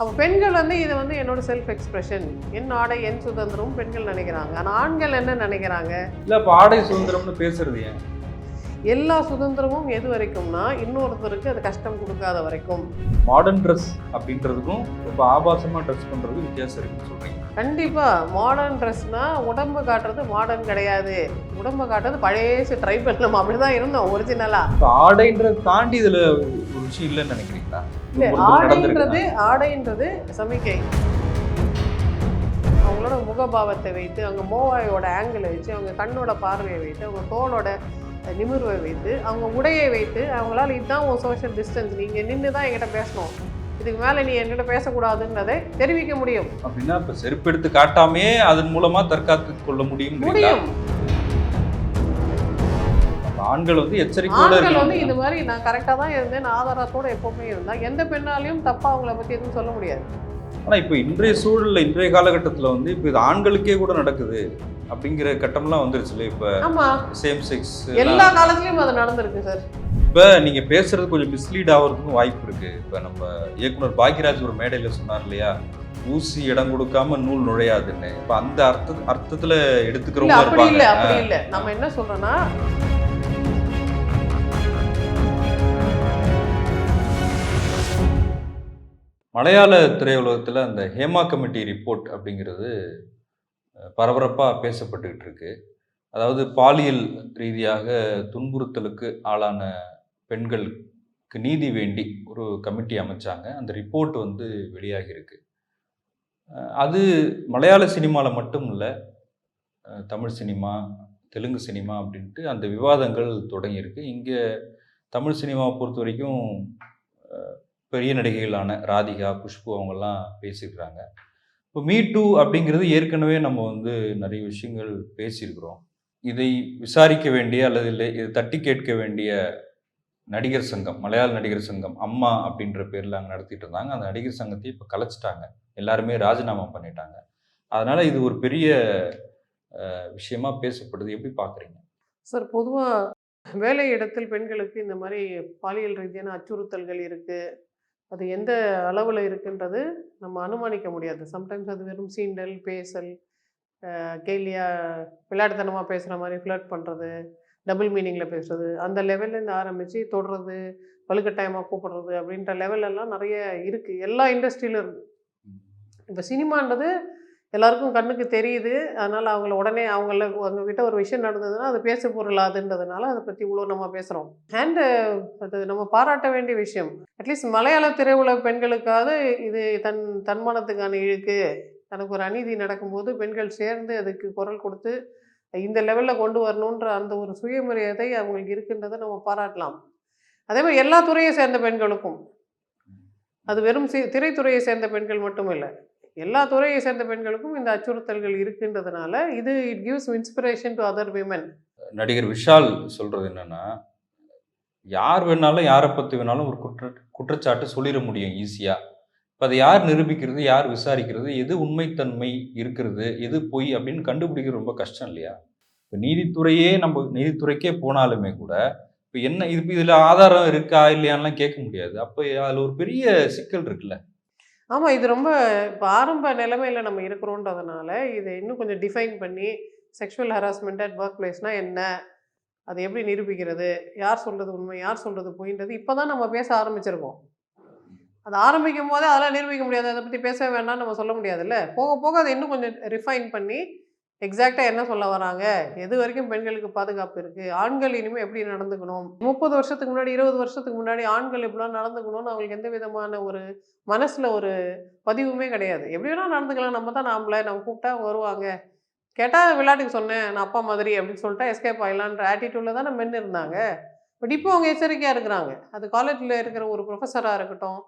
அப்போ பெண்கள் வந்து இது வந்து என்னோட செல்ஃப் எக்ஸ்பிரஷன் என் ஆடை என் சுதந்திரம் பெண்கள் நினைக்கிறாங்க. ஆனால் ஆண்கள் என்ன நினைக்கிறாங்க? இல்ல இப்ப ஆடை சுதந்திரம்னு பேசுறது ஏன்? எல்லா சுதந்திரமும் எது வரைக்கும்னா இன்னொருத்தருக்கு அது கஷ்டம் கொடுக்காத வரைக்கும். மாடர்ன் ட்ரெஸ் அப்படின்றதுக்கும் இப்போ ஆபாசமா ட்ரெஸ் பண்றதுக்கும் வித்தியாசம் இருக்குன்னு சொல்றீங்க. கண்டிப்பா. மாடர்ன் ட்ரெஸ்னா உடம்பு காட்டுறது மாடர்ன் கிடையாது. உடம்பு காட்டுறது பழைய ட்ரைபல் நம்ம அப்படிதான் இருந்தோம் ஒரிஜினலா இப்போ ஆடைன்றதை தாண்டி இதுல ஒரு விஷயம் இல்லைன்னு நினைக்கிறீங்களா? ஆடைன்றது? ஆடைன்றது சமிக்கை. அவங்களோட முகபாவத்தை வைத்து அவங்க மோவாயோட ஆங்கிளை வச்சு அவங்க கண்ணோட பார்வையை வைத்து அவங்க தோளோட நிமிர்வை வைத்து அவங்க உடையை வைத்து அவங்களால இதுதான் உன் சோஷியல் டிஸ்டன்ஸ் நீங்கள் நின்று தான் என்கிட்ட பேசணும். இதுக்கு மேலே நீ என்கிட்ட பேசக்கூடாதுன்றதை தெரிவிக்க முடியும். அப்படின்னா இப்ப செருப்பு எடுத்து காட்டாமே அதன் மூலமா தற்காத்து கொள்ள முடியும் முடியும். ஆண்கள் வந்து எச்சரிக்கையோட ஆண்கள். வந்து இது மாதிரி நான் கரெக்டாக தான் இருந்தேன். நான் ஆதாரத்தோட எப்பவுமே இருந்தேன். எந்த பெண்ணாலையும் தப்பாக அவங்கள பற்றி எதுவும் சொல்ல முடியாது. ஆனா இப்போ இன்றைய சூழல்ல இன்றைய காலகட்டத்துல வந்து இப்போ இது ஆண்களுக்கே கூட நடக்குது அப்படிங்கிற கட்டம்லாம் வந்துருச்சுல இப்ப? சேம் செக்ஸ் எல்லா காலத்துலேயும் அது நடந்திருக்கு சார் இப்ப நீங்க பேசுறது கொஞ்சம் மிஸ்லீட் ஆகிறதுக்கும் வாய்ப்பு இருக்கு. இப்ப நம்ம இயக்குனர் பாக்யராஜ் ஒரு மேடையில சொன்னார் இல்லையா? ஊசி இடம் கொடுக்காம நூல் நுழையாதுன்னு. இப்ப அந்த அர்த்த அர்த்தத்துல எடுத்துக்கிறவங்க இருப்பாங்க. அப்படி இல்ல. நம்ம என்ன சொல்றோம்னா மலையாள திரையுலகத்தில் அந்த ஹேமா கமிட்டி ரிப்போர்ட் அப்படிங்கிறது பரபரப்பாக பேசப்பட்டுக்கிட்டு இருக்கு. அதாவது பாலியல் ரீதியாக துன்புறுத்தலுக்கு ஆளான பெண்களுக்கு நீதி வேண்டி ஒரு கமிட்டி அமைச்சாங்க. அந்த ரிப்போர்ட் வந்து வெளியாகியிருக்கு அது மலையாள சினிமாவில் மட்டும் இல்லை தமிழ் சினிமா தெலுங்கு சினிமா அப்படின்ட்டு அந்த விவாதங்கள் தொடங்கியிருக்கு இங்கே தமிழ் சினிமாவை பொறுத்த வரைக்கும் பெரிய நடிகைகளான ராதிகா குஷ்பு அவங்கெல்லாம் பேசியிருக்கிறாங்க இப்போ மீ டூ அப்படிங்கிறது ஏற்கனவே நம்ம வந்து நிறைய விஷயங்கள் பேசியிருக்கிறோம். இதை விசாரிக்க வேண்டிய அல்லது இல்லை இதை தட்டி கேட்க வேண்டிய நடிகர் சங்கம் மலையாள நடிகர் சங்கம் அம்மா அப்படின்ற பேரில் அங்கே நடத்திட்டு இருந்தாங்க. அந்த நடிகர் சங்கத்தை இப்போ கலைச்சிட்டாங்க. எல்லாருமே ராஜினாமா பண்ணிட்டாங்க. அதனால இது ஒரு பெரிய விஷயமா பேசப்படுது. எப்படி பார்க்குறீங்க சார் பொதுவாக வேலை இடத்தில் பெண்களுக்கு இந்த மாதிரி பாலியல் ரீதியான அச்சுறுத்தல்கள் இருக்குது அது எந்த அளவில் இருக்குன்றது நம்ம அனுமானிக்க முடியாது. சம்டைம்ஸ் அது வெறும் சீண்டல் பேசல் அஹ், கேலியா விளையாட்டுத்தனமாக பேசுகிற மாதிரி ஃப்ளர்ட் பண்ணுறது டபுள் மீனிங்கில் பேசுறது அந்த லெவல்லேருந்து ஆரம்பித்து தொடுறது வலுக்கட்டாயமாக கூப்பிடுறது அப்படின்ற எல்லாம் நிறைய இருக்குது எல்லா இண்டஸ்ட்ரியிலும் இருக்குது இப்போ சினிமான்றது எல்லாருக்கும் கண்ணுக்கு தெரியுது. அதனால் அவங்கள உடனே அவங்கள அவங்கக்கிட்ட ஒரு விஷயம் நடந்ததுன்னா அது பேசு பொருளாதுன்றதுனால அதை பற்றி இவ்வளோ நம்ம பேசுகிறோம் அண்டு அது நம்ம பாராட்ட வேண்டிய விஷயம். அட்லீஸ்ட் மலையாள திரையுலக பெண்களுக்காவது இது தன் தன்மானத்துக்கான இழுக்கு. தனக்கு ஒரு அநீதி நடக்கும்போது பெண்கள் சேர்ந்து அதுக்கு குரல் கொடுத்து இந்த லெவலில் கொண்டு வரணுன்ற அந்த ஒரு சுயமரியாதை அவங்களுக்கு இருக்குன்றதை நம்ம பாராட்டலாம். அதே மாதிரி எல்லா துறையை சேர்ந்த பெண்களுக்கும். அது வெறும் சி திரைத்துறையை சேர்ந்த பெண்கள் மட்டும் இல்லை. எல்லா துறையை சேர்ந்த பெண்களுக்கும் இந்த அச்சுறுத்தல்கள் இருக்குன்றதுனால இது it gives inspiration to other women நடிகர் விஷால் சொல்றது என்னன்னா யார் வேணாலும் யாரை பற்றி வேணாலும் ஒரு குற்ற குற்றச்சாட்டு சொல்லிட முடியும் ஈஸியாக இப்போ அதை யார் நிரூபிக்கிறது யார் விசாரிக்கிறது எது உண்மைத்தன்மை இருக்கிறது எது பொய் அப்படின்னு கண்டுபிடிக்கிறது ரொம்ப கஷ்டம் இல்லையா? இப்போ நீதித்துறையே நம்ம நீதித்துறைக்கே போனாலுமே கூட இப்போ என்ன இது இதில் ஆதாரம் இருக்கா இல்லையான்லாம் கேட்க முடியாது. அப்போ அதில் ஒரு பெரிய சிக்கல் இருக்குல்ல. ஆமாம் இது ரொம்ப இப்போ ஆரம்ப நிலைமையில் நம்ம இருக்கிறோன்றதுனால இதை இன்னும் கொஞ்சம் டிஃபைன் பண்ணி செக்ஷுவல் ஹராஸ்மெண்ட் அட் ஒர்க் பிளேஸ்னால் என்ன? அதை எப்படி நிரூபிக்கிறது? யார் சொல்கிறது உண்மை? யார் சொல்கிறது பொய்ன்றது இப்போ தான் நம்ம பேச ஆரம்பிச்சிருக்கோம் அது ஆரம்பிக்கும் போதே அதெல்லாம் நிரூபிக்க முடியாது. அதை பற்றி பேச வேண்டாம்னு நம்ம சொல்ல முடியாதுல்ல? போக போக அதை இன்னும் கொஞ்சம் ரிஃபைன் பண்ணி எக்ஸாக்டாக என்ன சொல்ல வராங்க? எது வரைக்கும் பெண்களுக்கு பாதுகாப்பு இருக்குது ஆண்கள் இனிமேல் எப்படி நடந்துக்கணும்? முப்பது வருஷத்துக்கு முன்னாடி இருபது வருஷத்துக்கு முன்னாடி ஆண்கள் எப்படிலாம் நடந்துக்கணும்னு அவங்களுக்கு எந்த விதமான ஒரு மனசில் ஒரு பதிவுமே கிடையாது. எப்படி வேணால் நடந்துக்கலாம். நம்ம தான் நாமளை. நம்ம கூப்பிட்டா வருவாங்க. கேட்டால் விளையாட்டுக்கு சொன்னேன் நான் அப்பா மாதிரி அப்படின்னு சொல்லிட்டு எஸ்கேப் ஆகலான்ற ஆட்டிடியூடில் தானே மென் இருந்தாங்க. பட் இப்போ அவங்க எச்சரிக்கையாக இருக்கிறாங்க. அது காலேஜில் இருக்கிற ஒரு ப்ரொஃபஸராக இருக்கட்டும்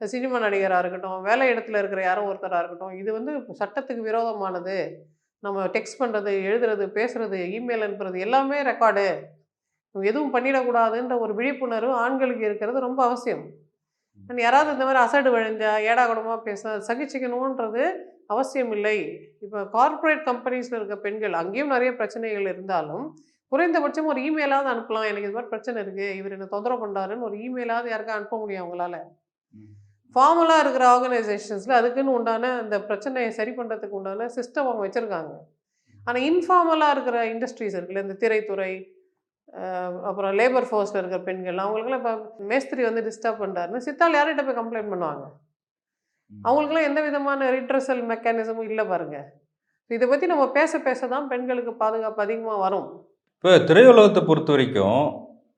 சினிமா நடிகராக இருக்கட்டும் வேலை இடத்துல இருக்கிற யாரோ ஒருத்தராக இருக்கட்டும் இது வந்து சட்டத்துக்கு விரோதமானது. நம்ம டெக்ஸ்ட் பண்ணுறது எழுதுறது பேசுறது இமெயில் அனுப்புறது எல்லாமே ரெக்கார்டு எதுவும் பண்ணிடக்கூடாதுன்ற ஒரு விழிப்புணர்வு ஆண்களுக்கு இருக்கிறது ரொம்ப அவசியம். அண்ட் யாராவது இந்த மாதிரி அசடு விழுந்தா ஏடா கூடமாக பேச சகிச்சுக்கணுன்றது அவசியம் இல்லை. இப்போ கார்ப்பரேட் கம்பெனிஸில் இருக்க பெண்கள் அங்கேயும் நிறைய பிரச்சனைகள் இருந்தாலும் குறைந்தபட்சம் ஒரு இமெயிலாவது அனுப்பலாம். எனக்கு இது மாதிரி பிரச்சனை இருக்குது இவர் என்ன தொந்தரவு பண்ணுறாருன்னு ஒரு இமெயிலாவது யாருக்கா அனுப்ப முடியும் அவங்களால. ஃபார்மலாக இருக்கிற ஆர்கனைசேஷன்ஸில் அதுக்குன்னு உண்டான அந்த பிரச்சனையை சரி பண்ணுறதுக்கு உண்டான சிஸ்டம் அவங்க வச்சுருக்காங்க. ஆனால் இன்ஃபார்மலாக இருக்கிற இண்டஸ்ட்ரீஸ் இருக்குல்ல இந்த திரைத்துறை அப்புறம் லேபர் ஃபோர்ஸில் இருக்கிற பெண்கள் அவங்களுக்குலாம் இப்போ மேஸ்திரி வந்து டிஸ்டர்ப் பண்ணுறாருன்னு சித்தால் யார்கிட்ட போய் கம்ப்ளைண்ட் பண்ணுவாங்க? அவங்களுக்குலாம் எந்த விதமான ரிட்ரஸல் மெக்கானிசமும் இல்லை பாருங்க. இதை பற்றி நம்ம பேச பேச தான் பெண்களுக்கு பாதுகாப்பு அதிகமாக வரும். இப்போ திரையுலகத்தை பொறுத்த வரைக்கும்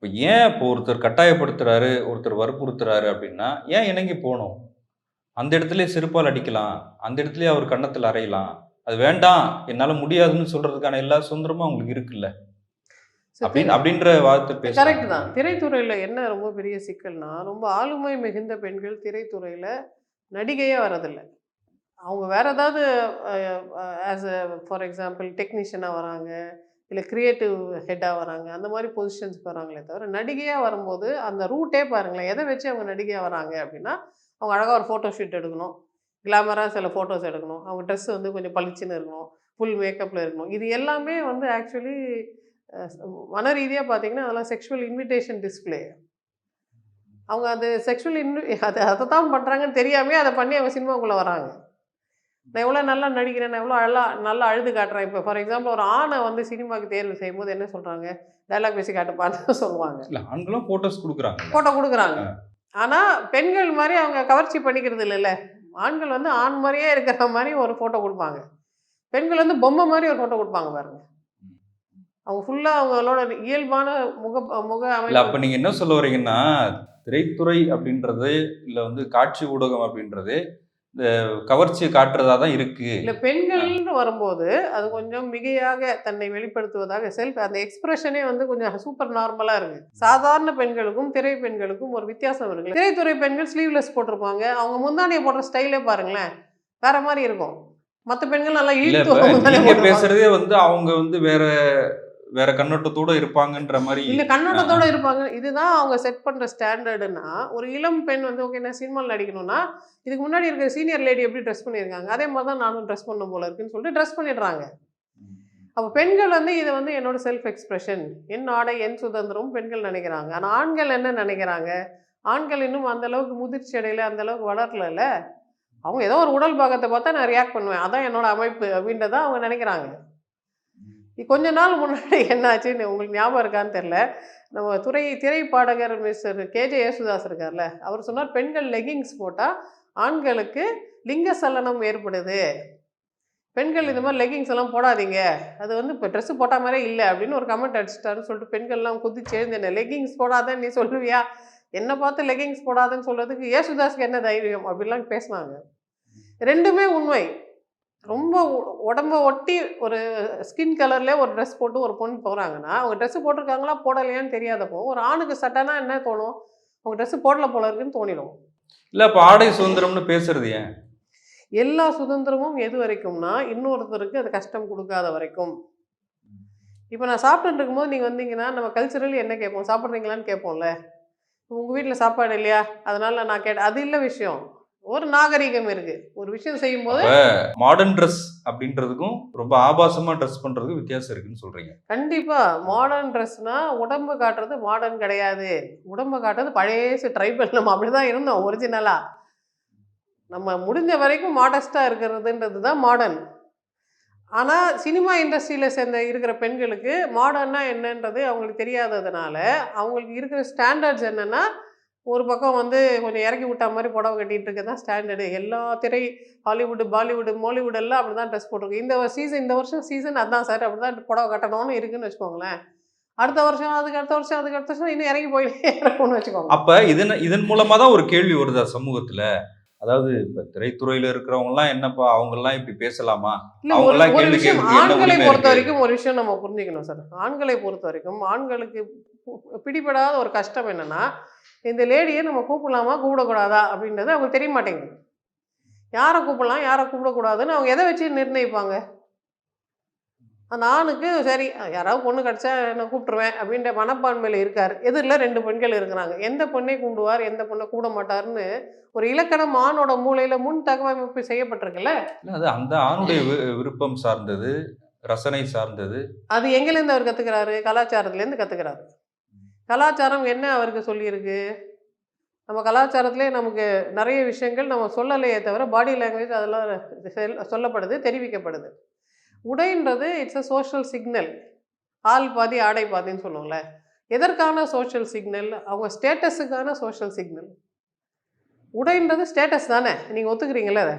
இப்போ ஏன் இப்போ ஒருத்தர் கட்டாயப்படுத்துறாரு ஒருத்தர் வற்புறுத்துறாரு அப்படின்னா ஏன் இணங்கி போகணும்? அந்த இடத்துல செருப்பால் அடிக்கலாம் அந்த இடத்துல அவர் கன்னத்தில் அறையலாம். அது வேண்டாம் என்னால் முடியாதுன்னு சொல்றதுக்கான எல்லா சுதந்திரமும் அவங்களுக்கு இருக்குல்ல? அப்படின்னு அப்படின்ற வார்த்தை கரெக்ட் தான். திரைத்துறையில் என்ன ரொம்ப பெரிய சிக்கல்னா ரொம்ப ஆளுமை மிகுந்த பெண்கள் திரைத்துறையில் நடிகையாக வரதில்லை அவங்க வேற ஏதாவது ஆஸ் ஃபார் எக்ஸாம்பிள் டெக்னீஷியனாக வராங்க. இல்லை க்ரியேட்டிவ் ஹெட்டாக வராங்க. அந்த மாதிரி பொசிஷன்ஸ்க்கு வராங்களே தவிர நடிகையாக வரும்போது அந்த ரூட்டே பாருங்களேன். எதை வச்சு அவங்க நடிகையாக வராங்க அப்படின்னா அவங்க அழகாக ஒரு ஃபோட்டோ ஷூட் எடுக்கணும். கிளாமராக சில ஃபோட்டோஸ் எடுக்கணும். அவங்க ட்ரெஸ் வந்து கொஞ்சம் பளிச்சுன்னு இருக்கணும். ஃபுல் மேக்கப்பில் இருக்கணும். இது எல்லாமே வந்து ஆக்சுவலி மன ரீதியாக பார்த்தீங்கன்னா அதெல்லாம் செக்ஷுவல் இன்விடேஷன் டிஸ்ப்ளே அவங்க அது செக்ஷுவல் இன்வி அதை அதை தான் பண்ணுறாங்கன்னு தெரியாமே அதை பண்ணி அவங்க சினிமாக்குள்ளே வராங்க. நான் எவ்வளோ நல்லா நடிக்கிறேன் நான் எவ்வளோ அழகா நல்லா அழுது காட்டுறேன் இப்போ. ஃபார் எக்ஸாம்பிள் ஒரு ஆணை வந்து சினிமாவுக்கு தேர்வு செய்யும்போது என்ன சொல்கிறாங்க டைலாக் பேசி காட்டுப்பான்னு சொல்லுவாங்க. இல்லை ஆண்களும் ஃபோட்டோஸ் கொடுக்குறாங்க. ஃபோட்டோ கொடுக்குறாங்க. ஆனால் பெண்கள் மாதிரி அவங்க கவர்ச்சி பண்ணிக்கிறது இல்லைல்ல. ஆண்கள் வந்து ஆண் மாதிரியே இருக்கிற மாதிரி ஒரு ஃபோட்டோ கொடுப்பாங்க. பெண்கள் வந்து பொம்மை மாதிரி ஒரு ஃபோட்டோ கொடுப்பாங்க பாருங்க. அவங்க ஃபுல்லாக அவங்களோட இயல்பான முக முக இல்லை அமைப்பு. அப்போ நீங்கள் என்ன சொல்ல வரீங்கன்னா திரைத்துறை அப்படின்றது இல்லை வந்து காட்சி ஊடகம் அப்படின்றது இந்த கவர்ச்சியை காட்டுறதா தான் இருக்கு. இல்லை பெண்கள்னு வரும்போது அது கொஞ்சம் மிகையாக தன்னை வெளிப்படுத்துவதாக செல்ஃப் அந்த எக்ஸ்பிரஷனே வந்து கொஞ்சம் சூப்பர் நார்மலாக இருக்கு. சாதாரண பெண்களுக்கும் திரை பெண்களுக்கும் ஒரு வித்தியாசம் இருக்கு. திரைத்துறை பெண்கள் ஸ்லீவ்லெஸ் போட்டிருப்பாங்க. அவங்க முந்தானியை போடுற ஸ்டைலே பாருங்களேன். வேற மாதிரி இருக்கும். மற்ற பெண்கள் நல்லா இழுத்து. பேசுறதே வந்து அவங்க வந்து வேற வேற கண்ணோட்டத்தோட இருப்பாங்கன்ற மாதிரி இல்ல கண்ணோட்டத்தோட இருப்பாங்க. இதுதான் அவங்க செட் பண்ற ஸ்டாண்டர்டுனா ஒரு இளம் பெண் வந்து ஓகே நான் சினிமாவில் நடிக்கணும்னா இதுக்கு முன்னாடி இருக்கிற சீனியர் லேடி எப்படி ட்ரெஸ் பண்ணியிருக்காங்க? அதே மாதிரி தான் நானும் ட்ரெஸ் பண்ண போல இருக்குன்னு சொல்லிட்டு ட்ரெஸ் பண்ணிடுறாங்க. அப்போ பெண்கள் வந்து இதை வந்து என்னோட செல்ஃப் எக்ஸ்பிரஷன் என் ஆடை என் சுதந்திரம் பெண்கள் நினைக்கிறாங்க. ஆனால் ஆண்கள் என்ன நினைக்கிறாங்க? ஆண்கள் இன்னும் அந்த அளவுக்கு முதிர்ச்சி அடையில அந்த அளவுக்கு வளரல அவங்க ஏதோ ஒரு உடல் பாகத்தை பார்த்தா நான் ரியாக்ட் பண்ணுவேன். அதான் என்னோட அமைப்பு அப்படின்றத அவங்க நினைக்கிறாங்க. கொஞ்ச நாள் முன்னாடி என்னாச்சுன்னு உங்களுக்கு ஞாபகம் இருக்கான்னு தெரில நம்ம துறை திரைப்பாடகர் மிஸ்டர் கேஜே யேசுதாஸ் இருக்கார்ல அவர் சொன்னார் பெண்கள் லெகிங்ஸ் போட்டால் ஆண்களுக்கு லிங்க சலனம் ஏற்படுது. பெண்கள் இந்த மாதிரி லெகிங்ஸ் எல்லாம் போடாதீங்க. அது வந்து இப்போ ட்ரெஸ்ஸு போட்டால் மாதிரியே இல்லை அப்படின்னு ஒரு கமெண்ட் அடிச்சிட்டாருன்னு சொல்லிட்டு பெண்கள்லாம் குதிச்சு எழுந்தேன் லெகிங்ஸ் போடாத நீ சொல்லுவியா? என்னை பார்த்து லெகிங்ஸ் போடாதன்னு சொல்கிறதுக்கு ஏசுதாஸ்க்கு என்ன தைரியம்? அப்படிலாம் பேசினாங்க. ரெண்டுமே உண்மை. ரொம்ப உடம்ப ஒட்டி ஒரு ஸ்கின் கலர்ல ஒரு ட்ரெஸ் போட்டு ஒரு பொண்ணு போகிறாங்கன்னா அவங்க ட்ரெஸ் போட்டிருக்காங்களா போடலையான்னு தெரியாதப்போ ஒரு ஆணுக்கு சட்டைனா என்ன தோணும்? அவங்க ட்ரெஸ் போடல போல இருக்குன்னு தோணிடும். இல்ல இப்ப ஆடை சுதந்திரம்னு பேசுறது ஏன்? எல்லா சுதந்திரமும் எது வரைக்கும்னா இன்னொருத்தருக்கு அது கஷ்டம் கொடுக்காத வரைக்கும். இப்போ நான் சாப்பிட்டுட்டு இருக்கும்போது நீங்கள் வந்தீங்கன்னா நம்ம கல்ச்சரலி என்ன கேட்போம்? சாப்பிட்றீங்களான்னு கேட்போம்ல. உங்கள் வீட்டில் சாப்பாடு இல்லையா? அதனால நான் கேட்டேன் அது இல்லை விஷயம். ஒரு நாகரிகம் இருக்கு. ஒரு விஷயம் செய்யும்போது மாடர்ன் ட்ரெஸ் அப்படின்றதுக்கும் ரொம்ப ஆபாசமா ட்ரெஸ் பண்றதுக்கும் வித்தியாசம் இருக்குன்னு சொல்றீங்க. கண்டிப்பா. மாடர்ன் ட்ரெஸ்னா உடம்பு காட்டுறது மாடர்ன் கிடையாது. உடம்பு காட்டுறது பழைய ட்ரைபல் நம்ம அப்படிதான் இருந்தோம் ஒரிஜினலா நம்ம முடிஞ்ச வரைக்கும் மாடஸ்டா இருக்கிறதுன்றது தான் மாடர்ன் ஆனால் சினிமா இண்டஸ்ட்ரியில் சேர்ந்த இருக்கிற பெண்களுக்கு மாடர்னா என்னன்றது அவங்களுக்கு தெரியாததுனால அவங்களுக்கு இருக்கிற ஸ்டாண்டர்ட்ஸ் என்னன்னா ஒரு பக்கம் வந்து கொஞ்சம் இறக்கி விட்டா மாதிரி புடவை கட்டிட்டு இருக்க. தான் ஸ்டாண்டர்டு. எல்லா திரை ஹாலிவுட் பாலிவுட் மாலிவுட் எல்லாம் அப்படி தான் ட்ரெஸ் போட்டிருக்கு. இந்த சீசன் இந்த வருஷம் சீசன் அதான் சார் அப்படி தான் புடவை கட்டணும்னு இருக்குன்னு வச்சுக்கோங்களேன். அடுத்த வருஷம் அதுக்கு அடுத்த வருஷம் அதுக்கு அடுத்த வருஷம் இன்னும் இறங்கி போயிட்டே இருக்கும்னு வச்சுக்கோங்க. அப்ப இதன் இதன் மூலமா தான் ஒரு கேள்வி வருதா சமூகத்துல? அதாவது இப்ப திரைத்துறையில இருக்கிறவங்க எல்லாம் என்னப்பா அவங்க எல்லாம் இப்படி பேசலாமா? ஒரு அவங்கெல்லாம் கேள்வி விஷயம் ஆண்களை பொறுத்த? வரைக்கும் ஒரு விஷயம் நம்ம புரிஞ்சுக்கணும் சார் ஆண்களை பொறுத்த வரைக்கும் ஆண்களுக்கு பிடிபடாத ஒரு கஷ்டம் என்னன்னா இந்த லேடியை நம்ம கூப்பிடலாமா? கூப்பிடக்கூடாதா? அப்படின்றது அவங்களுக்கு தெரிய மாட்டேங்குது. யாரை கூப்பிடலாம்? யாரை கூப்பிடக்கூடாதுன்னு அவங்க எதை வச்சு நிர்ணயிப்பாங்க? அந்த ஆணுக்கு சரி யாராவது பொண்ணு கிடச்சா நான் கூப்பிட்டுருவேன் அப்படின்ற மனப்பான்மையில் இருக்கார். எதிரில் ரெண்டு பெண்கள் இருக்கிறாங்க. எந்த பொண்ணை கூண்டுவார் எந்த பொண்ணை கூட மாட்டார்னு ஒரு இலக்கணம் ஆணோட மூளையில முன் தகவமைப்பு செய்யப்பட்டிருக்குல்ல? அது அந்த ஆணுடைய விருப்பம் சார்ந்தது ரசனை சார்ந்தது. அது எங்கேருந்து அவர் கற்றுக்கிறாரு கலாச்சாரத்துலேருந்து கற்றுக்கிறாரு கலாச்சாரம் என்ன அவருக்கு சொல்லியிருக்கு? நம்ம கலாச்சாரத்திலே நமக்கு நிறைய விஷயங்கள் நம்ம சொல்லலையே தவிர பாடி லாங்குவேஜ் அதெல்லாம் செல்- சொல்லப்படுது தெரிவிக்கப்படுது. உடைன்றது இட்ஸ் அ சோஷியல் சிக்னல் ஆள் பாதி ஆடை பாதின்னு சொல்லுவோம்ல. எதற்கான சோஷியல் சிக்னல் அவங்க ஸ்டேட்டஸுக்கான சோஷியல் சிக்னல் உடைன்றது ஸ்டேட்டஸ் தானே? நீங்கள் ஒத்துக்கிறீங்களே அதை?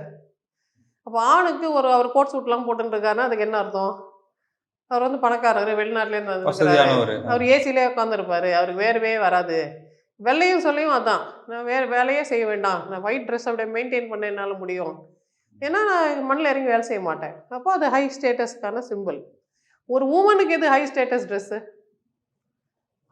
அப்போ ஆணுக்கு ஒரு அவர் கோட் சூட்லாம் போட்டுருக்காருன்னா அதுக்கு என்ன அர்த்தம்? அவர் வந்து பணக்காரர் வெளிநாட்டுலேருந்து வசதியானவர். அவர் ஏசிலே உட்காந்துருப்பாரு அவருக்கு வேர்வே வராது. வெள்ளையும் சொல்லியும் அதான். நான் வேறு வேலையே செய்ய வேண்டாம். நான் ஒயிட் ட்ரெஸ் அப்படியே மெயின்டைன் பண்ண என்னால் முடியும். ஏன்னா நான் மண்ணில் இறங்கி வேலை செய்ய மாட்டேன். அப்போ அது ஹை ஸ்டேட்டஸ்க்கான சிம்பிள் ஒரு உமனுக்கு எது ஹை ஸ்டேட்டஸ் ட்ரெஸ்ஸு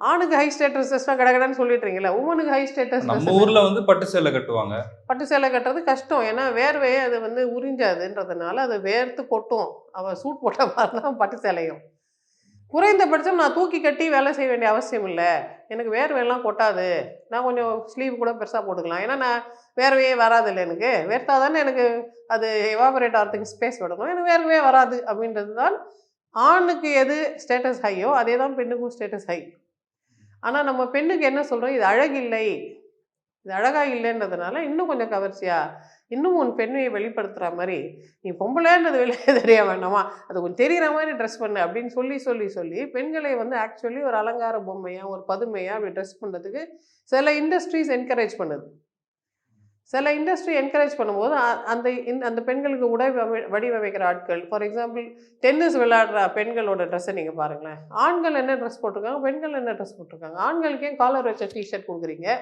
ஆணுக்கு ஹை ஸ்டேட்டஸ் ட்ரெஸ்னால் கடகடன்னு சொல்லிட்டுறீங்களா உமனுக்கு ஹை ஸ்டேட்டஸ் நம்ம ஊர்ல வந்து பட்டு சேலை கட்டுவாங்க. பட்டு சேலை கட்டுறது கஷ்டம். ஏன்னா வேர்வையே அது வந்து உறிஞ்சாதுன்றதுனால அது வேர்த்து கொட்டும் அவள் சூட் போட்ட மாதிரி தான் பட்டு சேலையும். குறைந்தபட்சம் நான் தூக்கி கட்டி வேலை செய்ய வேண்டிய அவசியம் இல்லை. எனக்கு வேர்வையெல்லாம் கொட்டாது. நான் கொஞ்சம் ஸ்லீவ் கூட பெருசாக போட்டுக்கலாம். ஏன்னா நான் வேர்வையே வராது இல்லை எனக்கு. வேர்த்தா தானே எனக்கு அது எவாபரேட் ஆகிறதுக்கு ஸ்பேஸ் விடணும் எனக்கு வேர்வையே வராது அப்படின்றது தான் ஆணுக்கு எது ஸ்டேட்டஸ் ஹையோ அதே தான் பெண்ணுக்கும் ஸ்டேட்டஸ் ஹை ஆனால் நம்ம பெண்ணுக்கு என்ன சொல்கிறோம் இது அழகில்லை இது அழகாக இல்லைன்றதுனால இன்னும் கொஞ்சம் கவர்ச்சியாக இன்னும் உன் பெண்மையை வெளிப்படுத்துகிற மாதிரி நீ பொம்பளைன்றது வெளியே தெரிய வேண்டாமா? அது கொஞ்சம் தெரிகிற மாதிரி ட்ரெஸ் பண்ணு அப்படின்னு சொல்லி சொல்லி சொல்லி பெண்களை வந்து ஆக்சுவலி ஒரு அலங்கார பொம்மையாக ஒரு பதுமையாக அப்படி ட்ரெஸ் பண்ணுறதுக்கு சில இண்டஸ்ட்ரீஸ் என்கரேஜ் பண்ணுது. சில இண்டஸ்ட்ரி என்கரேஜ் பண்ணும்போது அந்த இந்த- அந்த பெண்களுக்கு உடை வம- வடிவமைக்கிற ஆட்கள் ஃபார் எக்ஸாம்பிள் டென்னிஸ் விளையாடுற பெண்களோட ட்ரெஸ்ஸை நீங்கள் பாருங்களேன். ஆண்கள் என்ன ட்ரெஸ் போட்டிருக்காங்க? பெண்கள் என்ன ட்ரெஸ் போட்டிருக்காங்க? ஆண்களுக்கு ஏன் காலர் வச்ச டிஷர்ட் கொடுக்குறீங்க?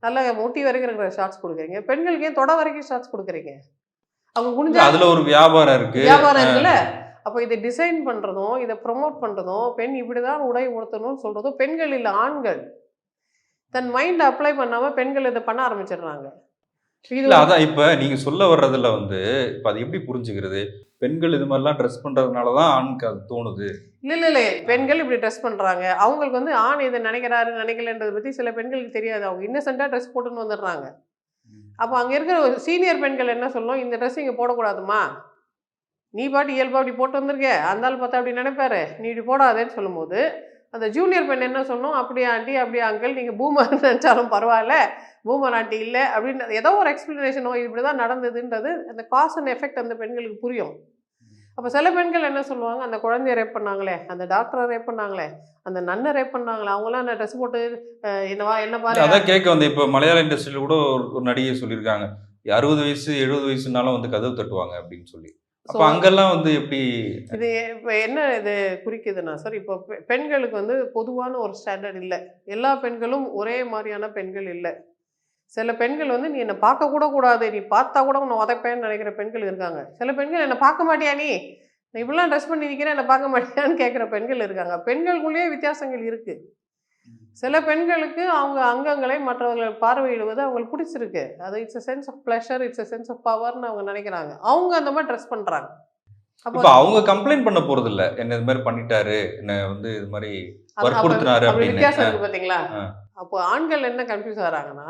நல்ல முட்டி வரைக்கும் இருக்கிற ஷார்ட்ஸ் கொடுக்குறீங்க. பெண்களுக்கு ஏன் தொட வரைக்கும் ஷார்ட்ஸ் கொடுக்குறீங்க? அவங்க குனிஞ்சா அதுல ஒரு வியாபாரம் இருக்கு. வியாபாரம் இருக்குல்ல? அப்போ இதை டிசைன் பண்ணுறதும் இதை ப்ரொமோட் பண்ணுறதும் பெண் இப்படி தான் உடை உடுத்தணும்னு சொல்கிறதும் பெண்கள் இல்லை ஆண்கள். தன் மைண்ட் அப்ளை பண்ணாமல் பெண்கள் இதை பண்ண ஆரம்பிச்சிடுறாங்க. இல்ல அதான் இப்ப நீங்க சொல்ல வர்றதுல வந்து இப்ப அது எப்படி புரிஞ்சுக்கிறது? பெண்கள் இது மாதிரிலாம் ட்ரெஸ் பண்றதுனாலதான் ஆணுக்கு அது தோணுது. இல்லை இல்லை இல்லை. பெண்கள் இப்படி ட்ரெஸ் பண்ணுறாங்க அவங்களுக்கு வந்து ஆண் இதை நினைக்கிறாரு நினைக்கலன்றதை பற்றி சில பெண்களுக்கு தெரியாது. அவங்க இன்னசென்ட்டாக ட்ரெஸ் போட்டுன்னு வந்துடுறாங்க. அப்போ அங்கே இருக்கிற ஒரு சீனியர் பெண்கள் என்ன சொல்லணும் இந்த ட்ரெஸ் இங்கே போடக்கூடாதுமா? நீ பாட்டு இயல்பா அப்படி போட்டு வந்திருக்க. அந்த ஆள் பார்த்தா அப்படி நினைப்பாரு. நீ இப்படி போடாதேன்னு சொல்லும்போது அந்த ஜூனியர் பெண் என்ன சொன்னோம் அப்படியே ஆண்டி அப்படியே அங்கிள் நீங்கள் பூமர் நினச்சாலும் பரவாயில்ல. பூமர் ஆண்டி இல்லை அப்படின்னு ஏதோ ஒரு எக்ஸ்பிளனேஷனோ இப்படி தான் நடந்ததுன்றது அந்த காஸ் அண்ட் எஃபெக்ட் அந்த பெண்களுக்கு புரியும். அப்போ சில பெண்கள் என்ன சொல்லுவாங்க அந்த குழந்தைய ரேப் பண்ணாங்களே அந்த டாக்டரை ரேப் பண்ணாங்களே அந்த நன்னை ரேப் பண்ணாங்களே அவங்களாம் அந்த ட்ரெஸ் போட்டு என்னவா என்ன பாரு. அதான் கேட்க வந்து இப்போ மலையாள இண்டஸ்ட்ரியில் கூட ஒரு ஒரு நடிகை சொல்லியிருக்காங்க அறுபது வயசு எழுபது வயசுனாலும் வந்து கதவு தட்டுவாங்க அப்படின்னு சொல்லி. அப்ப அங்கெல்லாம் வந்து எப்படி இது இப்போ என்ன இது குறிக்குதுன்னா சார் இப்போ பெண்களுக்கு வந்து பொதுவான ஒரு ஸ்டாண்டர்ட் இல்லை. எல்லா பெண்களும் ஒரே மாதிரியான பெண்கள் இல்லை. சில பெண்கள் வந்து நீ என்னை பார்க்க கூட கூடாது. நீ பார்த்தா கூட உன்னை உதைப்பேன்னு நினைக்கிற பெண்கள் இருக்காங்க. சில பெண்கள் என்னை பார்க்க மாட்டியா நீ? இப்படிலாம் ட்ரெஸ் பண்ணி நிற்கிறேன் என்னை பார்க்க மாட்டியான்னு கேட்குற பெண்கள் இருக்காங்க. பெண்களுக்குள்ளேயே வித்தியாசங்கள் இருக்குது சில பெண்களுக்கு அவங்க அங்கங்களை மற்றவர்கள் பார்வையிடுவது அவங்களுக்கு பிடிச்சிருக்கு. அது it's a sense of pleasure it's a sense of பவர்னு அவங்க நினைக்கிறாங்க. அவங்க அந்த மாதிரி ட்ரெஸ் பண்ணுறாங்க இப்ப அவங்க கம்ப்ளைண்ட் பண்ண போறது இல்ல என்ன இது மாதிரி பண்ணிட்டாரு என்ன வந்து இது மாதிரி அப்ப- வற்புறுத்தினாரு அப்படி அப்படின்னு. வித்தியாசம் இருக்கு பாத்தீங்களா. அப்போ ஆண்கள் என்ன கன்ஃபியூஸ் ஆகிறாங்கன்னா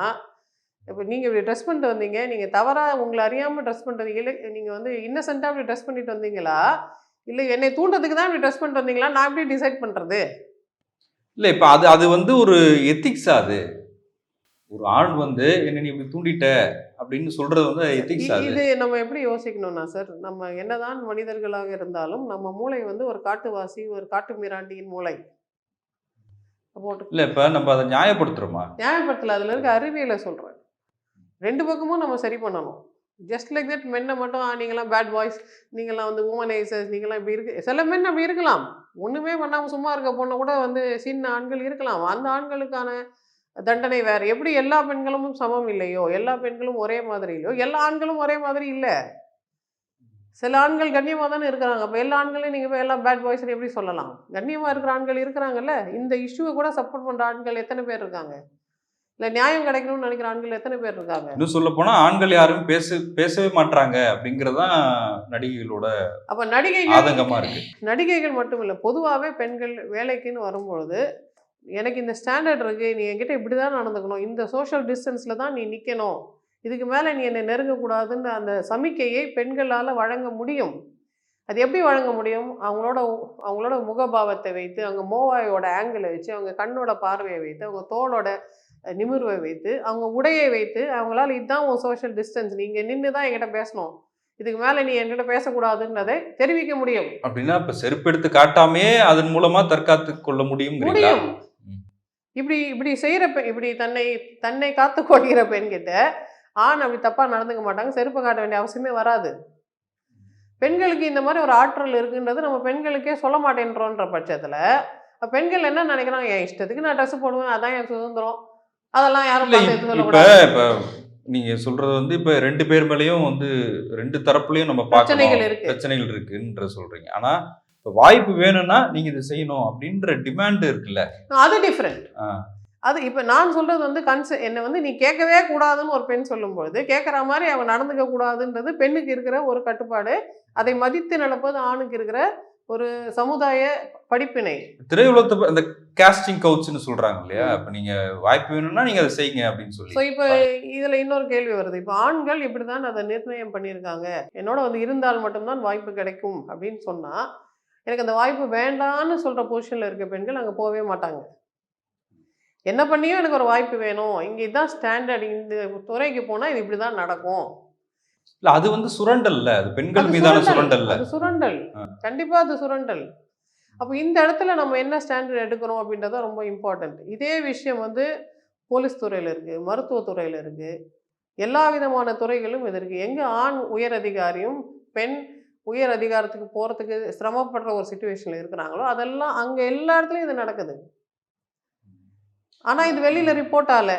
இப்போ நீங்கள் இப்படி ட்ரெஸ் பண்ணிட்டு வந்தீங்க நீங்கள் தவறாக உங்களை அறியாமல் ட்ரெஸ் பண்ணுறது இல்லை நீங்கள் வந்து இன்னசென்ட்டாக இப்படி ட்ரெஸ் பண்ணிட்டு வந்தீங்களா? இல்லை என்னை தூண்டதுக்கு தான் இப்படி ட்ரெஸ் பண்ணிட்டு வந்தீங்களா? நான் எப்படி டிசைட் பண்ணுறது இல்ல இப்ப அது அது வந்து ஒரு எத்திக்ஸா அது. ஒரு ஆண் வந்து என்ன நீ இப்படி தூண்டிட்ட? அப்படின்னு சொல்றது வந்து எத்திக்ஸ் இது நம்ம எப்படி யோசிக்கணும்னா சார் நம்ம என்னதான் மனிதர்களாக இருந்தாலும் நம்ம மூளை வந்து ஒரு காட்டுவாசி ஒரு காட்டு மிராண்டியின் மூளை. போட்டு இல்ல இப்ப நம்ம அதை நியாயப்படுத்துறோமா? நியாயப்படுத்தல அதில் இருக்க அறிவியலை சொல்கிறேன் ரெண்டு பக்கமும் நம்ம சரி பண்ணணும். ஜஸ்ட் லைக் தட் மென்னை மட்டும் நீங்களாம் பேட் பாய்ஸ் நீங்களாம் வந்து உமனைசர்ஸ் நீங்களாம் இப்படி இருக்கு. சில மென் அப்படி இருக்கலாம். ஒன்றுமே பண்ணாமல் சும்மா இருக்க பொண்ணை கூட வந்து சின்ன ஆண்கள் இருக்கலாம். அந்த ஆண்களுக்கான தண்டனை வேறு. எப்படி எல்லா பெண்களும் சமம் இல்லையோ? எல்லா பெண்களும் ஒரே மாதிரி இல்லையோ எல்லா ஆண்களும் ஒரே மாதிரி இல்லை. சில ஆண்கள் கண்ணியமாக தானே இருக்கிறாங்க. அப்போ எல்லா ஆண்களையும் நீங்கள் போய் எல்லா பேட் பாய்ஸ்னு எப்படி சொல்லலாம்? கண்ணியமாக இருக்கிற ஆண்கள் இருக்கிறாங்கல்ல? இந்த இஷ்யூவை கூட சப்போர்ட் பண்ணுற ஆண்கள் எத்தனை பேர் இருக்காங்க? இல்லை நியாயம் கிடைக்கணும்னு நினைக்கிற ஆண்கள் எத்தனை பேர் இருக்காங்க? இன்னும் சொல்ல போனா ஆண்கள் யாரும் பேச பேசவே மாட்றாங்க அப்படிங்கறதுதான் நடிகைகளோட அப்போ நடிகைகள் ஆதங்கமா இருக்கு. நடிகைகள் மட்டும் இல்லை பொதுவாகவே பெண்கள் வேலைக்குன்னு வரும்பொழுது எனக்கு இந்த ஸ்டாண்டர்ட் இருக்குது நீ என்கிட்ட இப்படி தான் நடந்துக்கணும் இந்த சோஷியல் டிஸ்டன்ஸில் தான் நீ நிற்கணும் இதுக்கு மேலே நீ என்னை நெருங்கக்கூடாதுன்னு அந்த சமிக்கையை பெண்களால் வழங்க முடியும். அது எப்படி வழங்க முடியும்? அவங்களோட அவங்களோட முகபாவத்தை வைத்து அவங்க மோவாயோட ஆங்கிளை வச்சு அவங்க கண்ணோட பார்வையை வைத்து அவங்க தோளோட நிமிர்வை வைத்து அவங்க உடையை வைத்து அவங்களால இதுதான் உன் சோஷியல் டிஸ்டன்ஸ் நீங்க நின்று தான் என்கிட்ட பேசணும். இதுக்கு மேல நீ என்கிட்ட பேசக்கூடாதுன்றதை தெரிவிக்க முடியும். அப்படின்னா இப்ப செருப்பு எடுத்து காட்டாமே அதன் மூலமா தற்காத்து கொள்ள முடியும். ம். இப்படி இப்படி செய்யற பெண் இப்படி தன்னை தன்னை காத்து கொள்கிற பெண்கிட்ட ஆண் அப்படி தப்பா நடந்துக்க மாட்டாங்க. செருப்பு காட்ட வேண்டிய அவசியமே வராது. பெண்களுக்கு இந்த மாதிரி ஒரு ஆற்றல் இருக்குன்றது நம்ம பெண்களுக்கே சொல்ல மாட்டேன்றோன்ற பட்சத்துல பெண்கள் என்ன நினைக்கிறாங்க? என் இஷ்டத்துக்கு நான் ட்ரெஸ் போடுவேன் அதான் என் சுதந்திரம். அதெல்லாம் யாரும் இப்ப இப்ப நீங்க சொல்றது வந்து இப்ப ரெண்டு பேர் மேலயும் வந்து ரெண்டு தரப்புலயும் நம்ம பிரச்சனைகள் பார்க்கணும் இருக்கு. பிரச்சனைகள் இருக்குன்ற சொல்றீங்க. ஆனா இப்ப வாய்ப்பு வேணும்னா நீங்க இதை செய்யணும் அப்படின்ற டிமாண்ட் இருக்குல்ல? அது டிஃப்ரெண்ட். அது இப்போ நான் சொல்றது வந்து கன்ச என்னை வந்து நீ கேட்கவே கூடாதுன்னு ஒரு பெண் சொல்லும்பொழுது கேட்குற மாதிரி அவன் நடந்துக்க கூடாதுன்றது பெண்ணுக்கு இருக்கிற ஒரு கட்டுப்பாடு. அதை மதித்து நடப்பது ஆணுக்கு இருக்கிற ஒரு சமுதாய படிப்பினை. திரையுலகத்தை அந்த காஸ்டிங் கவுச்னு சொல்றாங்க இல்லையா? இப்ப நீங்க வாய்ப்பு வேணும்னா நீங்க அதை செய்யுங்க அப்படின்னு ஸோ சொல்லி இப்போ இதில் இன்னொரு கேள்வி வருது. இப்போ ஆண்கள் இப்படி தான் அதை நிர்ணயம் பண்ணியிருக்காங்க. என்னோட வந்து இருந்தால் மட்டும்தான் வாய்ப்பு கிடைக்கும் அப்படின்னு சொன்னால் எனக்கு அந்த வாய்ப்பு வேண்டான்னு சொல்கிற பொசிஷனில் இருக்க பெண்கள் அங்கே போகவே மாட்டாங்க. என்ன பண்ணியும் எனக்கு ஒரு வாய்ப்பு வேணும். இங்கே இதுதான் ஸ்டாண்டர்ட் இந்த துறைக்கு போனால் இது இப்படி தான் நடக்கும். இல்ல அது வந்து சுரண்டல்ல அது பெண்கள் மீதான சுரண்டல். சுரண்டல்ல. சுரண்டல். கண்டிப்பா அது சுரண்டல். அப்போ இந்த இடத்துல நம்ம என்ன ஸ்டாண்டர்ட் எடுக்கிறோம் அப்படின்றத ரொம்ப இம்பார்ட்டன்ட் இதே விஷயம் வந்து போலீஸ் துறையில் இருக்குது மருத்துவத்துறையில் இருக்குது எல்லா விதமான துறைகளும் இது இருக்குது எங்கே ஆண் உயர் அதிகாரியும் பெண் உயர் அதிகாரத்துக்கு போகிறதுக்கு சிரமப்படுற ஒரு சுச்சுவேஷனில் இருக்கிறாங்களோ அதெல்லாம் அங்கே எல்லா இடத்துலையும் இது நடக்குது. ஆனால் இது வெளியில் ரிப்போர்ட் ஆகல.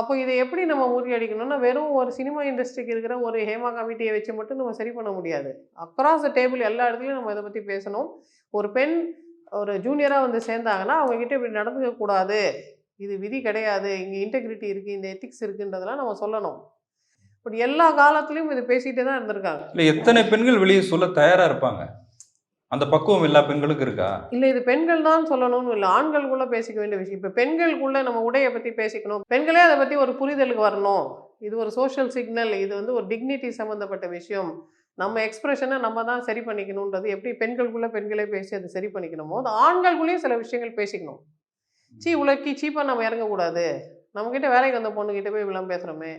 அப்போ இதை எப்படி நம்ம முறியடிக்கணும்னா வெறும் ஒரு சினிமா இண்டஸ்ட்ரிக்கு இருக்கிற ஒரு ஹேமா கமிட்டியை வச்சு மட்டும் நம்ம சரி பண்ண முடியாது. அக்ராஸ் த டேபிள் எல்லா இடத்துலையும் நம்ம இதை பற்றி பேசணும். ஒரு பெண் ஒரு ஜூனியராக வந்து சேர்ந்தாங்கன்னா அவங்கக்கிட்ட இப்படி நடந்துக்க கூடாது. இது விதி கிடையாது. இங்கே இன்டெகிரிட்டி இருக்குது இந்த எத்திக்ஸ் இருக்குன்றதெல்லாம் நம்ம சொல்லணும். பட் எல்லா காலத்துலேயும் இது பேசிகிட்டே தான் இருந்திருக்காங்க. இல்லை எத்தனை பெண்கள் வெளியே சொல்ல தயாராக இருப்பாங்க? அந்த பக்குவம் எல்லா பெண்களுக்கும் இருக்கா? இல்லை இது பெண்கள் தான் சொல்லணும்னு இல்லை. ஆண்களுக்குள்ள பேசிக்க வேண்டிய விஷயம். இப்போ பெண்களுக்குள்ள நம்ம உடையை பற்றி பேசிக்கணும். பெண்களே அதை பற்றி ஒரு புரிதலுக்கு வரணும். இது ஒரு சோஷியல் சிக்னல் இது வந்து ஒரு டிக்னிட்டி சம்மந்தப்பட்ட விஷயம். நம்ம எக்ஸ்பிரஷனை நம்ம தான் சரி பண்ணிக்கணுன்றது எப்படி பெண்களுக்குள்ள பெண்களே பேசி அதை சரி பண்ணிக்கணுமோ அது ஆண்களுக்குள்ளேயும் சில விஷயங்கள் பேசிக்கணும். சீ உலக்கி சீப்பாக நம்ம இறங்கக்கூடாது. நம்மக்கிட்ட வேலைக்கு வந்த பொண்ணுக்கிட்ட போய் இப்படிலாம் பேசுகிறோமே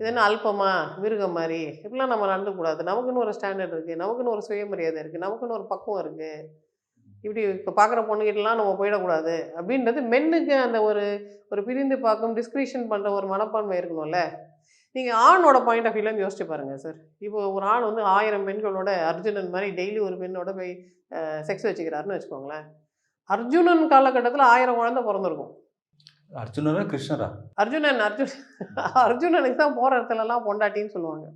இது என்ன அல்பமா மிருகம் மாதிரி? இப்படிலாம் நம்ம நடந்துக்கூடாது நமக்குன்னு ஒரு ஸ்டாண்டர்ட் இருக்குது நமக்குன்னு ஒரு சுயமரியாதை இருக்குது நமக்குன்னு ஒரு பக்குவம் இருக்குது இப்படி இப்போ பார்க்குற பொண்ணுகிட்டலாம் நம்ம போயிடக்கூடாது. அப்படின்றது மென்னுக்கு அந்த ஒரு ஒரு பிரிந்து பார்க்கும் டிஸ்கிரிஷன் பண்ணுற ஒரு மனப்பான்மை இருக்கணும்ல. நீங்கள் ஆணோட பாயிண்ட் ஆஃப் வியூலேருந்து யோசிச்சு பாருங்கள் சார் இப்போ ஒரு ஆண் வந்து ஆயிரம் பெண்களோட அர்ஜுனன் மாதிரி டெய்லி ஒரு பெண்ணோட போய் செக்ஸ் வச்சுக்கிறாருன்னு வச்சுக்கோங்களேன். அர்ஜுனன் காலகட்டத்தில் ஆயிரம் குழந்தை பிறந்திருக்கும். அர்ஜுனரா கிருஷ்ணரா? அர்ஜுனன் அர்ஜுன் அர்ஜுனனுக்கு தான் போகிற இடத்துலலாம் பொண்டாட்டின்னு சொல்லுவாங்க.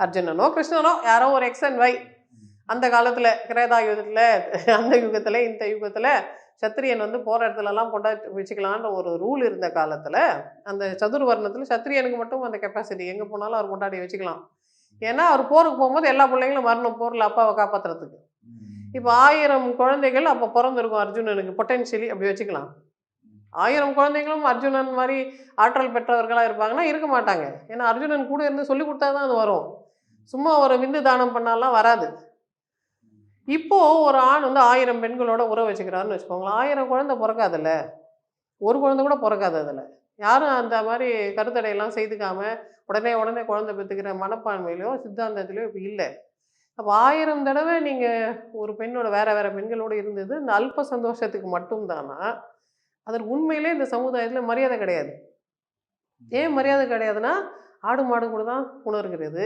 அர்ஜுனனோ கிருஷ்ணனோ யாரோ ஒரு எக்ஸ் அண்ட் வை அந்த காலத்தில் கிரேதா யுகத்தில் அந்த யுகத்தில் இந்த யுகத்தில் சத்திரியன் வந்து போகிற இடத்துலலாம் பொண்டாட்டி வச்சுக்கலான்ற ஒரு ரூல் இருந்த காலத்தில் அந்த சதுர்வர்ணத்தில் சத்திரியனுக்கு மட்டும் அந்த கெப்பாசிட்டி எங்கே போனாலும் அவர் பொண்டாட்டி வச்சுக்கலாம். ஏன்னா அவர் போருக்கு போகும்போது எல்லா பிள்ளைங்களும் வரணும் போரில் அப்பாவை காப்பாற்றுறதுக்கு இப்போ ஆயிரம் குழந்தைகள் அப்போ பிறந்திருக்கும் அர்ஜுனனுக்கு பொட்டென்ஷியலி அப்படி வச்சுக்கலாம். ஆயிரம் குழந்தைங்களும் அர்ஜுனன் மாதிரி ஆற்றல் பெற்றவர்களாக இருப்பாங்கன்னா இருக்க மாட்டாங்க. ஏன்னா அர்ஜுனன் கூட இருந்து சொல்லி கொடுத்தா தான் அது வரும். சும்மா ஒரு விந்து தானம் பண்ணாலாம் வராது. இப்போ ஒரு ஆண் வந்து ஆயிரம் பெண்களோட உறவு வச்சுக்கிறாருன்னு வச்சுக்கோங்களேன். ஆயிரம் குழந்தை பிறக்காதுல்ல? ஒரு குழந்தை கூட பிறக்காது அதில். யாரும் அந்த மாதிரி கருத்தடையெல்லாம் செய்துக்காமல் உடனே உடனே குழந்தை பெற்றுக்கிற மனப்பான்மையிலையோ சித்தாந்தத்திலையோ இப்போ இல்லை. அப்போ ஆயிரம் தடவை நீங்கள் ஒரு பெண்ணோட வேறு வேறு பெண்களோடு இருந்தது இந்த அல்ப சந்தோஷத்துக்கு மட்டும்தானா? அதற்கு உண்மையிலே இந்த சமுதாயத்தில் மரியாதை கிடையாது. ஏன் மரியாதை கிடையாதுன்னா ஆடு மாடு கூட தான் புணர்கிறது.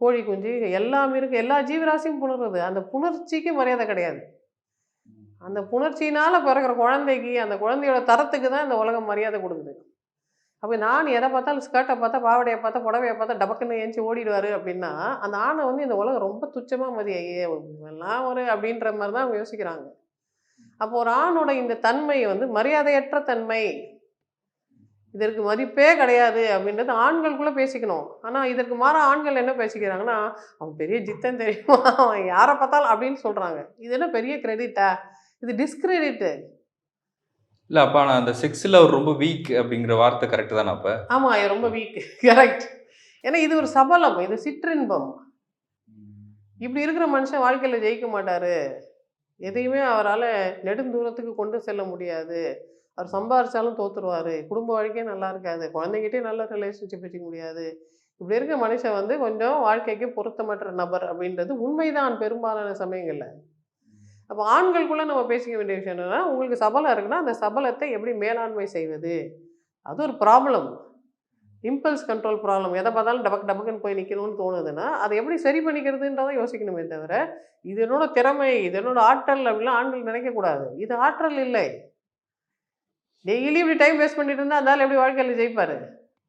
கோழி குஞ்சு எல்லாமே இருக்குது எல்லா ஜீவராசியும் புணர்றது. அந்த புணர்ச்சிக்கு மரியாதை கிடையாது. அந்த புணர்ச்சியினால் பிறக்கிற குழந்தைக்கு அந்த குழந்தையோட தரத்துக்கு தான் இந்த உலகம் மரியாதை கொடுக்குது. அப்போ நான் எதை பார்த்தாலும் ஸ்கர்ட்டை பார்த்தா பாவடையை பார்த்தா புடவையை பார்த்தா டபக்குன்னு ஏஞ்சி ஓடிடுவார் அப்படின்னா அந்த ஆணை வந்து இந்த உலகம் ரொம்ப துச்சமாக மதிய ஐயே இவெல்லாம் ஒரு அப்படின்ற மாதிரி தான் அவங்க யோசிக்கிறாங்க. அப்போ ஒரு ஆணோட இந்த தன்மை வந்து மரியாதையற்ற தன்மை. இதற்கு மதிப்பே கிடையாது அப்படின்றது ஆண்களுக்குள்ளே பேசிக்கணும். ஆனால் இதற்கு மாற ஆண்கள் என்ன பேசிக்கிறாங்கன்னா அவன் பெரிய ஜித்தன் தெரியுமா? அவன் யாரை பார்த்தாலும் அப்படின்னு சொல்கிறாங்க இது என்ன பெரிய கிரெடிட்டா இது டிஸ்கிரெடிட்டு இல்ல அப்ப நான் அந்த செக்ஸ்ல அவர் ரொம்ப வீக் அப்படிங்கிற வார்த்தை கரெக்ட் தானே அப்ப? ஆமாம் ரொம்ப வீக் கரெக்ட் ஏன்னா இது ஒரு சபலம் இது சிற்றின்பம். இப்படி இருக்கிற மனுஷன் வாழ்க்கையில் ஜெயிக்க மாட்டார். எதையுமே அவரால் நெடுந்தூரத்துக்கு கொண்டு செல்ல முடியாது. அவர் சம்பாரிச்சாலும் தோத்துருவாரு. குடும்ப வாழ்க்கையே நல்லா இருக்காது. குழந்தைகிட்டே நல்ல ரிலேஷன்ஷிப் வச்சுக்க முடியாது. இப்படி இருக்க மனுஷன் வந்து கொஞ்சம் வாழ்க்கைக்கு பொருத்தமற்ற நபர் அப்படின்றது உண்மைதான் பெரும்பாலான சமயங்களில். அப்போ ஆண்களுக்குள்ளே நம்ம பேசிக்க வேண்டிய விஷயம் என்னென்னா உங்களுக்கு சபலம் இருக்குன்னா அந்த சபலத்தை எப்படி மேலாண்மை செய்வது? அது ஒரு ப்ராப்ளம் இம்பல்ஸ் கண்ட்ரோல் ப்ராப்ளம் எதை பார்த்தாலும் டபக் டபக்குன்னு போய் நிற்கணும்னு தோணுதுன்னா அதை எப்படி சரி பண்ணிக்கிறதுன்றதை யோசிக்கணுமே தவிர இது என்னோட திறமை இது என்னோட ஆற்றல் அப்படிலாம் ஆண்கள் நினைக்கக்கூடாது இது ஆற்றல் இல்லை. டெய்லி இப்படி டைம் வேஸ்ட் பண்ணிட்டு இருந்தால் அதால் எப்படி வாழ்க்கையில் ஜெயிப்பார்?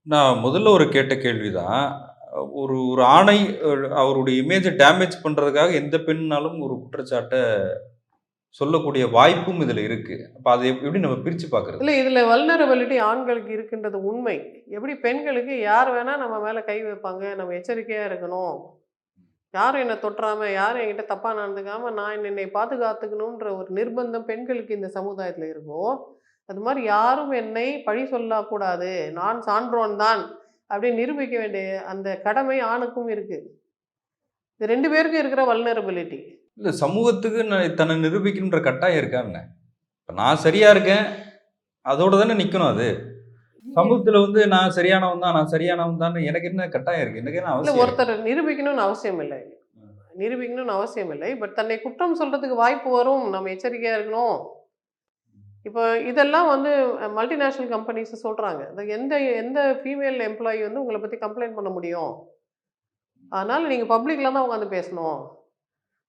நான் முதல்ல ஒரு கேட்ட கேள்விதான் ஒரு ஒரு ஆணை அவருடைய இமேஜை டேமேஜ் பண்ணுறதுக்காக எந்த பெண்ணாலும் ஒரு குற்றச்சாட்டை சொல்லக்கூடிய வாய்ப்பும் இதில் இருக்கு. அப்போ அதை எப்படி நம்ம பிரித்து பார்க்குறது? இல்லை இதில் வல்னரபிலிட்டி ஆண்களுக்கு இருக்கின்றது உண்மை. எப்படி பெண்களுக்கு யார் வேணால் நம்ம மேலே கை வைப்பாங்க நம்ம எச்சரிக்கையாக இருக்கணும். யாரும் என்னை தொட்டுறாம யாரும் என்கிட்ட தப்பாக நடந்துக்காமல் நான் என்னை பாதுகாத்துக்கணுன்ற ஒரு நிர்பந்தம் பெண்களுக்கு இந்த சமுதாயத்தில் இருக்கும் அது மாதிரி யாரும் என்னை பழி சொல்லக்கூடாது நான் சான்றோன் தான் அப்படின்னு நிரூபிக்க வேண்டிய அந்த கடமை ஆணுக்கும் இருக்குது இது ரெண்டு பேருக்கும் இருக்கிற வல்னரபிலிட்டி இல்ல சமூகத்துக்கு நான் தன்னை நிரூபிக்கணுன்ற கட்டாயம் இருக்கான்னு இப்ப நான் சரியா இருக்கேன் அதோட தானே நிக்கணும் அது. சமூகத்துல வந்து நான் சரியானவன் தான் நான் சரியானவன் தான் எனக்கு என்ன கட்டாயம் இருக்கு? எனக்கு என்ன அவசியம்? ஒருத்தர் நிரூபிக்கணும்னு அவசியம் இல்லை. நிரூபிக்கணும்னு அவசியம் இல்லை. பட் தன்னை குற்றம் சொல்றதுக்கு வாய்ப்பு வரும் நம்ம எச்சரிக்கையாக இருக்கணும். இப்போ இதெல்லாம் வந்து மல்டிநேஷ்னல் கம்பெனிஸ் சொல்கிறாங்க எந்த எந்த ஃபீமேல் எம்ப்ளாயி வந்து உங்களை பற்றி கம்ப்ளைண்ட் பண்ண முடியும்? அதனால் நீங்கள் பப்ளிக்கில் தான் உட்காந்து பேசணும்.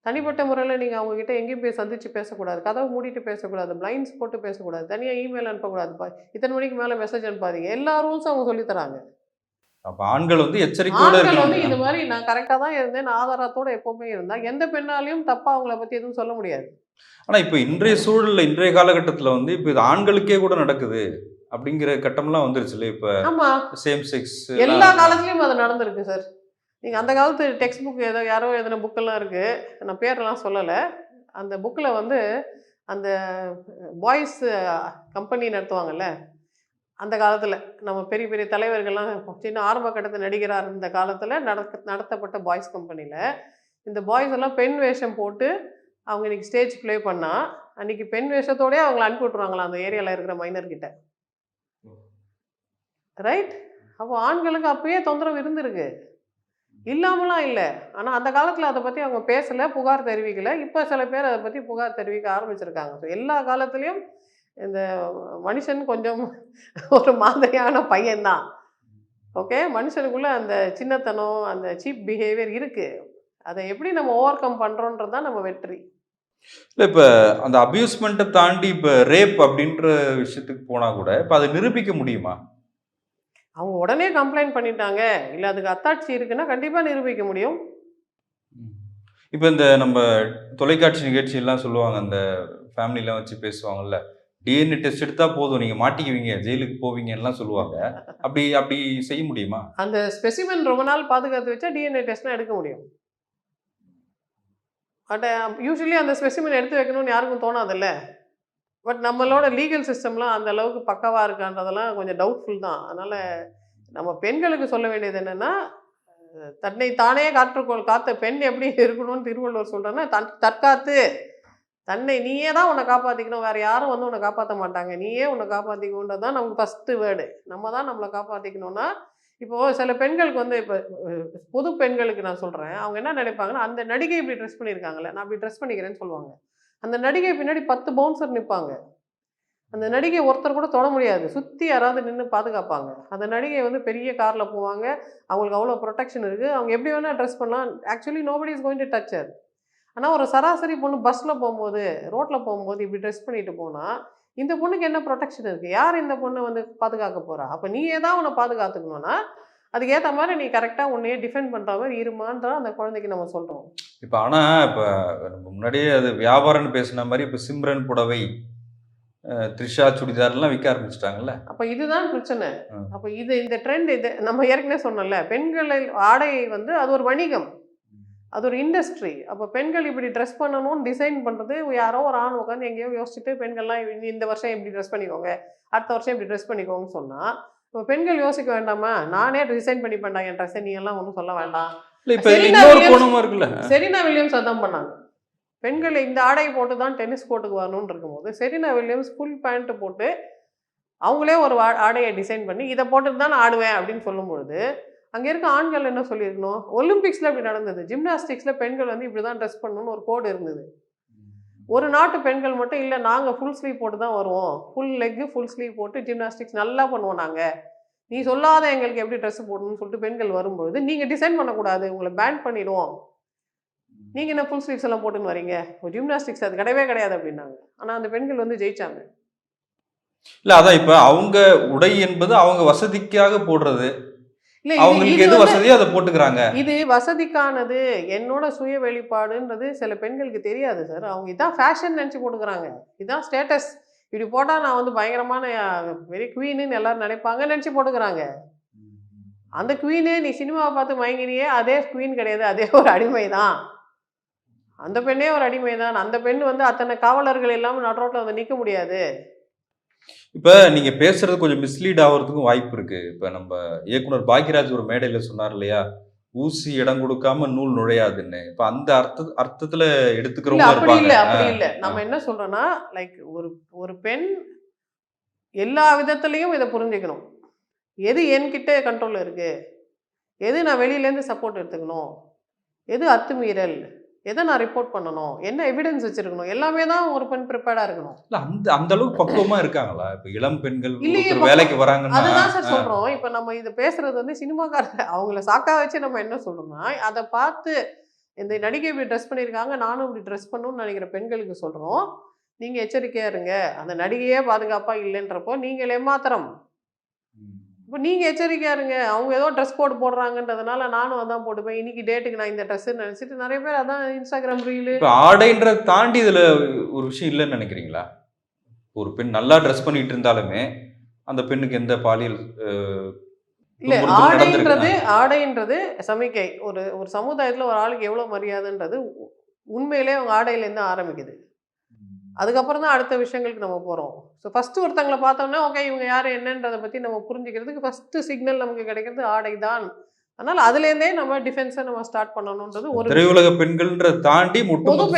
தனிப்பட்ட முறையில் நீங்கள் அவங்கக்கிட்ட எங்கேயும் போய் சந்திச்சு பேசக்கூடாது. கதவை மூடிட்டு பேசக்கூடாது. பிளைண்ட்ஸ் போட்டு பேசக்கூடாது. தனியாக இமெயில் அனுப்பக்கூடாது பா இத்தனை மணிக்கு மேலே மெசேஜ் அனுப்பாதீங்க. எல்லா ரூல்ஸும் அவங்க சொல்லித் தராங்க அப்ப ஆண்கள் வந்து எச்சரிக்கையோட ஆண்கள் வந்து இது மாதிரி நான் கரெக்டாக தான் இருந்தேன். நான் ஆதாரத்தோட எப்பவுமே இருந்தா எந்த பெண்ணாலையும் தப்பா அவங்கள பத்தி எதுவும் சொல்ல முடியாது. ஆனா இப்ப இன்றைய சூழல்ல இன்றைய காலகட்டத்துல வந்து இப்ப இது ஆண்களுக்கே கூட நடக்குது அப்படிங்கிற கட்டம்லாம் வந்துருச்சுல்ல இப்ப ஆமா. சேம் செக்ஸ் எல்லா காலத்துலயும் அது நடந்திருக்கு சார் நீங்க அந்த காலத்து டெக்ஸ்ட் புக் ஏதோ யாரோ எதனா புக்கெல்லாம் இருக்கு. நான் பேரெல்லாம் சொல்லலை. அந்த புக்கில் வந்து அந்த பாய்ஸ் கம்பெனி நடத்துவாங்கல்ல அந்த காலத்தில் நம்ம பெரிய பெரிய தலைவர்கள்லாம் சின்ன ஆரம்ப கட்டத்து நடிகராக இருந்த காலத்தில் நடக்க நடத்தப்பட்ட பாய்ஸ் கம்பெனியில் இந்த பாய்ஸ் எல்லாம் பெண் வேஷம் போட்டு அவங்க இன்னைக்கு ஸ்டேஜ் ப்ளே பண்ணால் அன்னைக்கு பெண் வேஷத்தோடயே அவங்கள அனுப்பி விட்ருவாங்களாம் அந்த ஏரியாவில் இருக்கிற மைனர் கிட்ட? ரைட் அப்போ ஆண்களுக்கு அப்பயே தொந்தரவு இருந்திருக்கு. இல்லாமலாம் இல்லை. ஆனால் அந்த காலத்தில் அதை பற்றி அவங்க பேசலை புகார் தெரிவிக்கலை. இப்போ சில பேர் அதை பற்றி புகார் தெரிவிக்க ஆரம்பிச்சிருக்காங்க. ஸோ எல்லா காலத்துலேயும் இந்த மனுஷன் கொஞ்சம் ஒரு மாதிரியான பையன்தான். ஓகே மனுஷனுக்குள்ளே அந்த சின்னத்தனம் அந்த சீப் பிஹேவியர் இருக்குது அதை எப்படி நம்ம ஓவர் கம் பண்ணுறோன்றது தான் நம்ம வெற்றி. இல்லை இப்போ அந்த அப்யூஸ்மெண்ட்டை தாண்டி இப்போ ரேப் அப்படின்ற விஷயத்துக்கு போனால் கூட இப்போ அதை நிரூபிக்க முடியுமா? அவங்க உடனே கம்ப்ளைண்ட் பண்ணிட்டாங்க. இல்லை அதுக்கு அத்தாட்சி இருக்குன்னா கண்டிப்பாக நிரூபிக்க முடியும். இப்ப இந்த நம்ம தொலைக்காட்சி நிகழ்ச்சி எல்லாம் சொல்லுவாங்க அந்த ஃபேமிலிலாம் வச்சு பேசுவாங்கல்ல டிஎன்ஏ டெஸ்ட் எடுத்தா போதும் நீங்க மாட்டிக்குவீங்க ஜெயிலுக்கு போவீங்க எல்லாம் சொல்லுவாங்க. அப்படி அப்படி செய்ய முடியுமா? அந்த ஸ்பெசிமென் ரொம்ப நாள் பாதுகாத்து வச்சா டிஎன்ஏ டெஸ்ட்லாம் எடுக்க முடியும். பட் யூஸ்வலி அந்த ஸ்பெசிமென் எடுத்து வைக்கணும்னு யாருக்கும் தோணாதுல்ல. பட் நம்மளோட லீகல் சிஸ்டம்லாம் அந்த அளவுக்கு பக்கவாக இருக்கான்றதெல்லாம் கொஞ்சம் டவுட்ஃபுல் தான். அதனால் நம்ம பெண்களுக்கு சொல்ல வேண்டியது என்னென்னா தன்னை தானே காற்றுக்கோள் காத்த பெண் எப்படி இருக்கணும்னு திருவள்ளுவர் சொல்கிறேன்னா தன் தற்காத்து. தன்னை நீயே தான் உன்னை காப்பாற்றிக்கணும் வேறு யாரும் வந்து உன்னை காப்பாற்ற மாட்டாங்க. நீயே உன்னை காப்பாற்றிக்கணுன்றது தான் நமக்கு ஃபஸ்ட்டு வேர்டு. நம்ம தான் நம்மளை காப்பாற்றிக்கணும்னா இப்போது சில பெண்களுக்கு வந்து இப்போ புது பெண்களுக்கு நான் சொல்கிறேன் அவங்க என்ன நினைப்பாங்கன்னா அந்த நடிகை இப்படி ட்ரெஸ் பண்ணியிருக்காங்களே நான் இப்படி ட்ரெஸ் பண்ணிக்கிறேன்னு சொல்லுவாங்க. அந்த நடிகை பின்னாடி பத்து பவுன்சர் நிற்பாங்க அந்த நடிகை ஒருத்தர் கூட தொட முடியாது. சுற்றி யாராவது நின்று பாதுகாப்பாங்க. அந்த நடிகை வந்து பெரிய காரில் போவாங்க. அவங்களுக்கு அவ்வளோ ப்ரொடெக்ஷன் இருக்குது அவங்க எப்படி வேணால் ட்ரெஸ் பண்ணலாம். Actually nobody is going to touch her ஆனால் ஒரு சராசரி பொண்ணு பஸ்ஸில் போகும்போது ரோட்டில் போகும்போது இப்படி ட்ரெஸ் பண்ணிட்டு போனால் இந்த பொண்ணுக்கு என்ன ப்ரொடெக்ஷன் இருக்குது யார் இந்த பொண்ணை வந்து பாதுகாக்க போகிறா அப்போ நீ ஏதாவது உன்னை பாதுகாத்துக்கணும்னா அதுக்கேற்ற மாதிரி நீ கரெக்டாக உன்னையே டிஃபெண்ட் பண்ணுற மாதிரி இருமான்ற அந்த குழந்தைக்கு நம்ம சொல்கிறோம் இப்ப ஆனா இப்ப நம்ம முன்னாடியே அது வியாபாரம்னு பேசின மாதிரி இப்ப சிம்ரன் புடவை த்ரிஷா சுடிதார்லாம் விற்க ஆரம்பிச்சிட்டாங்கல்ல? அப்போ இதுதான் பிரச்சனை. அப்போ இது இந்த ட்ரெண்ட் இது நம்ம ஏற்கனவே சொன்னோம்ல பெண்களை ஆடை வந்து அது ஒரு வணிகம். அது ஒரு இண்டஸ்ட்ரி அப்போ பெண்கள் இப்படி ட்ரெஸ் பண்ணணும்னு டிசைன் பண்ணுறது யாரோ ஒரு ஆண் உட்காந்து எங்கேயோ யோசிச்சுட்டு பெண்கள்லாம் இந்த- வருஷம் இப்படி ட்ரெஸ் பண்ணிக்கோங்க அடுத்த வருஷம் இப்படி ட்ரெஸ் பண்ணிக்கோங்கன்னு சொன்னால் இப்போ பெண்கள் யோசிக்க வேண்டாமா? நானே டிசைன் பண்ணி பண்ணா என் ட்ரெஸ்ஸை நீ எல்லாம் ஒன்றும் சொல்ல வேண்டாம். செரீனா வில்லியம்ஸ் அதான் பண்ணாங்க. பெண்கள் இந்த ஆடை போட்டு தான் டென்னிஸ் கோர்ட்டுக்கு வரணும்னு இருக்கும்போது செரீனா வில்லியம்ஸ் ஃபுல் பேண்ட் போட்டு அவங்களே ஒரு ஆடையை டிசைன் பண்ணி இதை போட்டுட்டு தான் நான் ஆடுவேன் அப்படின்னு சொல்லும் பொழுது அங்கே இருக்க ஆண்கள் என்ன சொல்லியிருக்கணும்? ஒலிம்பிக்ஸில் இப்படி நடந்தது. ஜிம்னாஸ்டிக்ஸில் பெண்கள் வந்து இப்படி தான் ட்ரெஸ் பண்ணணும்னு ஒரு கோடு இருந்தது. ஒரு நாட்டு பெண்கள் மட்டும் இல்லை நாங்கள் ஃபுல் ஸ்லீவ் போட்டு தான் வருவோம். ஃபுல் லெக்கு ஃபுல் ஸ்லீவ் போட்டு ஜிம்னாஸ்டிக்ஸ் நல்லா பண்ணுவோம் நாங்கள் நீ சொல்லாத எங்களுக்கு எப்படி ட்ரெஸ் போடணும்னு சொல்லிட்டு பெண்கள் வரும்பொழுது நீங்கள் டிசைன் பண்ணக்கூடாது உங்களை பேன் பண்ணிடுவோம். நீங்கள் என்ன ஃபுல் ஸ்லீவ்ஸ் எல்லாம் போட்டுன்னு வரீங்க? ஜிம்னாஸ்டிக்ஸ் அது கிடையவே கிடையாது அப்படின்னாங்க. ஆனால் அந்த பெண்கள் வந்து ஜெயிச்சாங்க. இல்ல அதான் இப்ப அவங்க உடை என்பது அவங்க வசதிக்காக போடுறது. அவங்களுக்கு எது வசதியோ அதை போட்டுக்கிறாங்க. இது வசதிக்கானது என்னோட சுய வெளிப்பாடுன்றது சில பெண்களுக்கு தெரியாது சார். அவங்க இதான் ஃபேஷன் நினச்சி போட்டுக்கிறாங்க. இதான் ஸ்டேட்டஸ் இப்படி போட்டால் நான் வந்து பயங்கரமான வெரி குவீனுன்னு எல்லாரும் நினைப்பாங்க நினச்சி போட்டுக்கிறாங்க. அந்த குவீனு நீ சினிமாவை பார்த்து மயங்கினியே அதே குவீன் கிடையாது அதே ஒரு அடிமை தான் அந்த பெண்ணே ஒரு அடிமை தான் அந்த பெண் வந்து அத்தனை காவலர்கள் இல்லாமல் நடுரோட்டில் வந்து நிற்க முடியாது. இப்போ நீங்கள் பேசுறது கொஞ்சம் மிஸ்லீட் ஆகிறதுக்கும் வாய்ப்பு இருக்குது இப்போ நம்ம இயக்குனர் பாக்யராஜ் ஒரு மேடையில் சொன்னார் இல்லையா? ஊசி இடம் கொடுக்காம நூல் நுழையாதுன்னு. இப்ப அந்த அர்த்த அர்த்தத்துல இல்ல எடுத்துக்கிறவங்க அப்படி இல்ல அப்படி இல்ல. நம்ம என்ன சொல்றோம்னா லைக் ஒரு ஒரு பெண் எல்லா விதத்துலயும் இதை புரிஞ்சுக்கணும். எது என்கிட்ட கண்ட்ரோல் இருக்கு? எது நான் வெளியிலேருந்து சப்போர்ட் எடுத்துக்கணும்? எது அத்துமீறல்? எதை நான் ரிப்போர்ட் பண்ணணும்? என்ன எவிடன்ஸ் வச்சிருக்கணும்? எல்லாமே தான் ஒரு பெண் ப்ரிப்பேர்டா இருக்கணும். இல்ல அந்த அந்த அளவுக்கு பக்குவமா இருக்காங்களா? இப்ப இளம் பெண்கள். வேலைக்கு வராங்கன்னா அதுதான் சார் சொல்றோம். இப்ப நம்ம இது பேசுறது வந்து சினிமாக்காரங்க அவங்கள சாக்கா வச்சு நம்ம என்ன சொல்றோம்னா அதை பார்த்து இந்த நடிகை இப்படி ட்ரெஸ் பண்ணியிருக்காங்க நானும் இப்படி ட்ரெஸ் பண்ணணும்னு நினைக்கிற பெண்களுக்கு சொல்றோம். நீங்க எச்சரிக்கையா இருங்க. அந்த நடிகையே பாதுகாப்பா இல்லைன்றப்போ நீங்கள் ஏமாத்திரம் இப்போ நீங்க எச்சரிக்கையா இருங்க. அவங்க ஏதோ ட்ரெஸ் கோட் போடுறாங்கன்றதுனால நானும் அதான் போட்டுப்பேன். இன்னைக்கு டேட்டுக்கு நான் இந்த ட்ரெஸ்ஸுன்னு நினைச்சிட்டு நிறைய பேர் அதான் இன்ஸ்டாகிராம் ரீலு இப்ப ஆடைன்றத தாண்டி இதுல ஒரு விஷயம் இல்லைன்னு நினைக்கிறீங்களா? ஒரு பெண் நல்லா ட்ரெஸ் பண்ணிட்டு இருந்தாலுமே அந்த பெண்ணுக்கு எந்த பாலியல் இல்ல. ஆடைன்றது ஆடைன்றது சமிக்கை. ஒரு ஒரு சமுதாயத்துல ஒரு ஆளுக்கு எவ்வளவு மரியாதைன்றது உண்மையிலே அவங்க ஆடையிலேருந்து ஆரம்பிக்குது. அதுக்கப்புறம் தான் அடுத்த விஷயங்களுக்கு நம்ம போகிறோம் ஸோ ஃபஸ்ட்டு ஒருத்தங்களை பார்த்தோம்னா ஓகே இவங்க யார் என்னன்றதை பற்றி நம்ம புரிஞ்சுக்கிறதுக்கு ஃபஸ்ட்டு சிக்னல் நமக்கு கிடைக்கிறது ஆடை தான். அதனால் அதுலேருந்தே நம்ம டிஃபென்ஸை நம்ம ஸ்டார்ட் பண்ணணுன்றது ஒரு. திரையுலக பெண்கள்ன்றத தாண்டி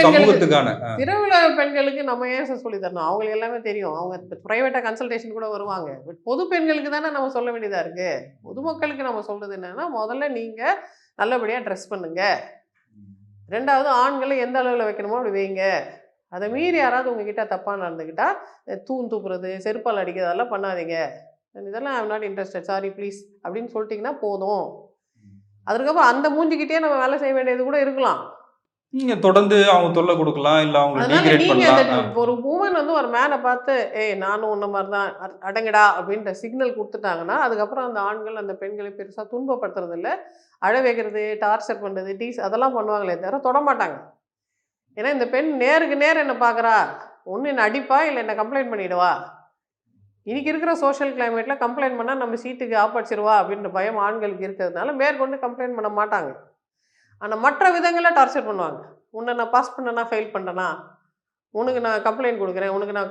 சமூகத்துக்கான திருவிழா பெண்களுக்கு நம்ம ஏன் சார் சொல்லி தரணும்? அவங்களுக்கு எல்லாமே தெரியும். அவங்க ப்ரைவேட்டாக கன்சல்டேஷன் கூட வருவாங்க. பட் பொது பெண்களுக்கு தானே நம்ம சொல்ல வேண்டியதாக இருக்குது பொதுமக்களுக்கு நம்ம சொல்கிறது என்னன்னா முதல்ல நீங்கள் நல்லபடியாக ட்ரெஸ் பண்ணுங்க. ரெண்டாவது ஆண்களை எந்த அளவில் வைக்கணுமோ அப்படி வைங்க. அதை மீறி யாராவது உங்ககிட்ட தப்பாக நடந்துக்கிட்டா அஹ் தூண் தூக்குறது செருப்பால் அடிக்கிறது அதெல்லாம் பண்ணாதீங்க. இதெல்லாம் I'm not interested sorry please அப்படின்னு சொல்லிட்டிங்கன்னா போதும். அதுக்கப்புறம் அந்த மூஞ்சிக்கிட்டே நம்ம வேலை செய்ய வேண்டியது கூட இருக்கலாம். நீங்க தொடர்ந்து அவங்க தொல்லை கொடுக்கலாம் இல்ல அவங்க நீங்க ஒரு உமன் வந்து ஒரு மேனை பார்த்து ஏய் நானும் உன்ன மாதிரி தான் அட- அடங்குடா. அப்படின்ற சிக்னல் கொடுத்துட்டாங்கன்னா அதுக்கப்புறம் அந்த ஆண்கள் அந்த பெண்களை பெருசா துன்பப்படுத்துறது இல்ல அழ வைக்கிறது டார்ச்சர் பண்றது டீஸ் அதெல்லாம் பண்ணுவாங்களே தவிர தொட மாட்டாங்க. ஏன்னா இந்த பெண் நேருக்கு நேர் என்ன பார்க்குறா? ஒன்று என்ன அடிப்பா? இல்லை என்ன கம்ப்ளைண்ட் பண்ணிடுவா? இன்றைக்கி இருக்கிற சோஷியல் கிளைமேட்டில் கம்ப்ளைண்ட் பண்ணால் நம்ம சீட்டுக்கு ஆப்படிச்சிருவா அப்படின்ற பயம் ஆண்களுக்கு இருக்கிறதுனால மேற்கொண்டு கம்ப்ளைண்ட் பண்ண மாட்டாங்க. ஆனால் மற்ற விதங்களில் டார்ச்சர் பண்ணுவாங்க. உன்னை நான் பாஸ் பண்ணனா ஃபெயில் பண்ணனா? உனக்கு நான் கம்ப்ளைண்ட் கொடுக்குறேன். உனக்கு நான்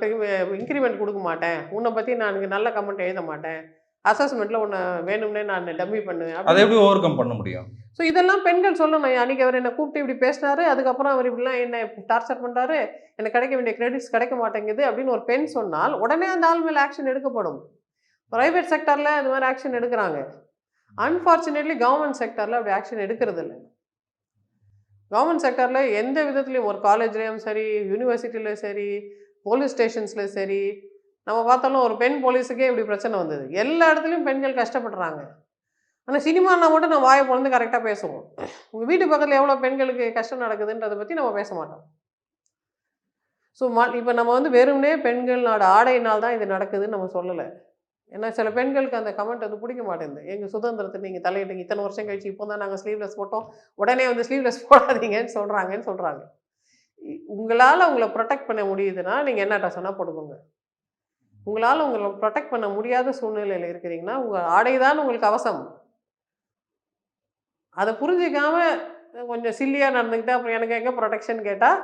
இன்க்ரிமெண்ட் கொடுக்க மாட்டேன். உன்னை பற்றி நான் எனக்கு நல்ல கமெண்ட் எழுத மாட்டேன். அசஸ்மெண்ட்டில் உன்னை வேணும்னே நான் டம்மி பண்ணுவேன் அதை எப்படி ஓவர் கம் பண்ண முடியும்? ஸோ இதெல்லாம் பெண்கள் சொல்லணும். அன்றைக்கி அவர் என்னை கூப்பிட்டு இப்படி பேசினாரு அதுக்கப்புறம் அவர் இப்படிலாம் என்ன டார்ச்சர் பண்ணுறாரு எனக்கு கிடைக்க வேண்டிய கிரெடிட்ஸ் கிடைக்க மாட்டேங்குது அப்படின்னு ஒரு பெண் சொன்னால் உடனே அந்த ஆள் மேலே ஆக்ஷன் எடுக்கப்படும். ப்ரைவேட் செக்டரில் அது மாதிரி ஆக்ஷன் எடுக்கிறாங்க. அன்ஃபார்ச்சுனேட்லி கவர்மெண்ட் செக்டரில் அப்படி ஆக்ஷன் எடுக்கிறது இல்லை. கவர்மெண்ட் செக்டரில் எந்த விதத்துலையும் ஒரு காலேஜ்லேயும் சரி யூனிவர்சிட்டியில் சரி போலீஸ் ஸ்டேஷன்ஸில் சரி நம்ம பார்த்தாலும் ஒரு பெண் போலீஸுக்கே இப்படி பிரச்சனை வந்தது. எல்லா இடத்துலையும் பெண்கள் கஷ்டப்படுறாங்க. ஆனால் சினிமானா மட்டும் நான் வாயை பொழுது கரெக்டாக பேசுவோம். உங்கள் வீட்டு பக்கத்தில் எவ்வளோ பெண்களுக்கு கஷ்டம் நடக்குதுன்றதை பற்றி நம்ம பேச மாட்டோம். ஸோ ம இப்போ நம்ம வந்து வெறுமனே பெண்களோட ஆடையினால் தான் இது நடக்குதுன்னு நம்ம சொல்லலை. ஏன்னா சில பெண்களுக்கு அந்த கமெண்ட் வந்து பிடிக்க மாட்டேங்குது. எங்கள் சுதந்திரத்தை நீங்கள் தலையிட்டீங்க இத்தனை வருஷம் கழிச்சு இப்போ தான் நாங்கள் ஸ்லீவ்லெஸ் போட்டோம். உடனே வந்து ஸ்லீவ்லெஸ் போடாதீங்கன்னு சொல்கிறாங்கன்னு சொல்கிறாங்க உங்களால் உங்களை ப்ரொடெக்ட் பண்ண முடியுதுன்னா நீங்கள் என்ன ட்ரெஸ் வேணால் போட்டுக்கோங்க. உங்களால் உங்களை ப்ரொடெக்ட் பண்ண முடியாத சூழ்நிலையில் இருக்கிறீங்கன்னா உங்கள் ஆடை தான் உங்களுக்கு அவசரம். அதை புரிஞ்சிக்காம கொஞ்சம் சில்லியாக நடந்துக்கிட்டு அப்புறம் எனக்கு எங்கே ப்ரொடெக்ஷன் கேட்டால்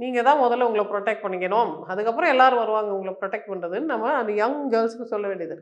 நீங்கள் தான் முதல்ல உங்களை ப்ரொடெக்ட் பண்ணிக்கணும். அதுக்கப்புறம் எல்லோரும் வருவாங்க உங்களை ப்ரொடெக்ட் பண்ணுறதுன்னு நம்ம அந்த யங் கேர்ள்ஸுக்கு சொல்ல வேண்டியது